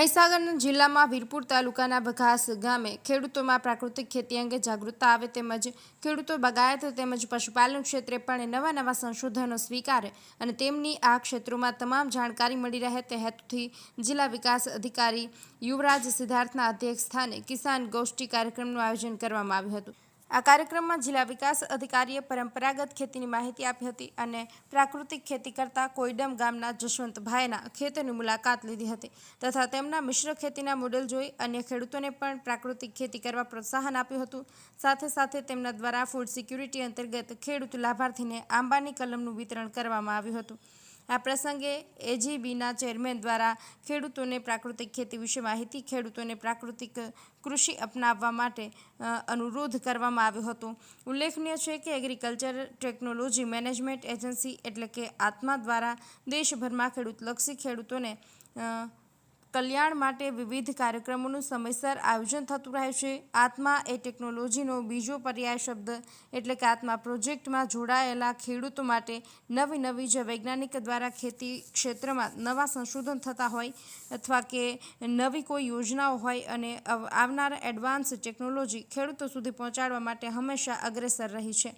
સુરેન્દ્રનગર જિલ્લામાં વીરપુર તાલુકાના બઘાસ ગામે ખેડૂતોમાં પ્રાકૃતિક ખેતી અંગે જાગૃતતા આવે તેમજ ખેડૂતો બગાયત તેમજ પશુપાલન ક્ષેત્રે પણ નવા નવા સંશોધનો સ્વીકારે અને તેમની આ ક્ષેત્રોમાં તમામ જાણકારી મળી રહે તે હેતુથી જિલ્લા વિકાસ અધિકારી યુવરાજ સિદ્ધાર્થના અધ્યક્ષ સ્થાને કિસાન ગોષ્ઠી કાર્યક્રમનું આયોજન કરવામાં આવ્યું હતું. આ કાર્યક્રમમાં જિલ્લા વિકાસ અધિકારીએ પરંપરાગત ખેતીની માહિતી આપી હતી અને પ્રાકૃતિક ખેતી કરતા કોઈડમ ગામના જશવંતભાઈના ખેતરની મુલાકાત લીધી હતી તથા તેમના મિશ્ર ખેતીના મોડેલ જોઈ અન્ય ખેડૂતોને પણ પ્રાકૃતિક ખેતી કરવા પ્રોત્સાહન આપ્યું હતું. સાથે સાથે તેમના દ્વારા ફૂડ સિક્યુરિટી અંતર્ગત ખેડૂત લાભાર્થીને આંબાની કલમનું વિતરણ કરવામાં આવ્યું હતું. આ પ્રસંગે એજીબીના ચેરમેન દ્વારા ખેડૂતોને પ્રાકૃતિક ખેતી વિશે માહિતી ખેડૂતોને પ્રાકૃતિક કૃષિ અપનાવવા માટે અનુરોધ કરવામાં આવ્યો હતો. ઉલ્લેખનીય છે કે એગ્રીકલ્ચર ટેકનોલોજી મેનેજમેન્ટ એજન્સી એટલે કે આત્મા દ્વારા દેશભરમાં ખેડૂતલક્ષી ખેડૂતોને કલ્યાણ માટે વિવિધ કાર્યક્રમોનું સમયસર આયોજન થતું રહે છે. આત્મા એ ટેકનોલોજીનો બીજો પર્યાય શબ્દ, એટલે કે આત્મા પ્રોજેક્ટમાં જોડાયેલા ખેડૂતો માટે નવી નવી જે વૈજ્ઞાનિક દ્વારા ખેતી ક્ષેત્રમાં નવા સંશોધન થતા હોય અથવા કે નવી કોઈ યોજનાઓ હોય અને આવનાર એડવાન્સ ટેકનોલોજી ખેડૂતો સુધી પહોંચાડવા માટે હંમેશા અગ્રેસર રહી છે.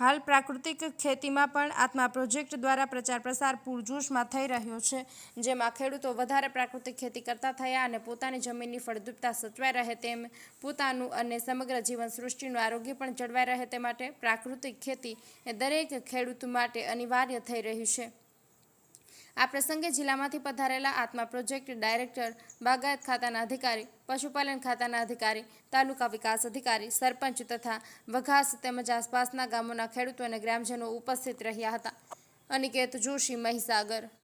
હાલ પ્રાકૃતિક ખેતીમાં પણ આત્મા પ્રોજેક્ટ દ્વારા પ્રચાર પ્રસાર પૂરજોશમાં થઈ રહ્યો છે. જેમાં ખેડૂતો વધારે પ્રાકૃતિક ખેતી કરતા થયા અને પોતાની જમીનની ફળદ્રુપતા સચવાઈ રહે તેમ પોતાનું અને સમગ્ર જીવન સૃષ્ટિનું આરોગ્ય પણ જળવાઈ રહે તે માટે પ્રાકૃતિક ખેતી એ દરેક ખેડૂત માટે અનિવાર્ય થઈ રહી છે. આ પ્રસંગે જિલ્લામાંથી પધારેલા આત્મા પ્રોજેક્ટ ડાયરેક્ટર, બાગાયત ખાતાના અધિકારી, પશુપાલન ખાતાના અધિકારી, તાલુકા વિકાસ અધિકારી, સરપંચ તથા વઘાસ તેમજ આસપાસના ગામોના ખેડૂતો અને ગ્રામજનો ઉપસ્થિત રહ્યા હતા. અનિકેત જોશી, મહીસાગર.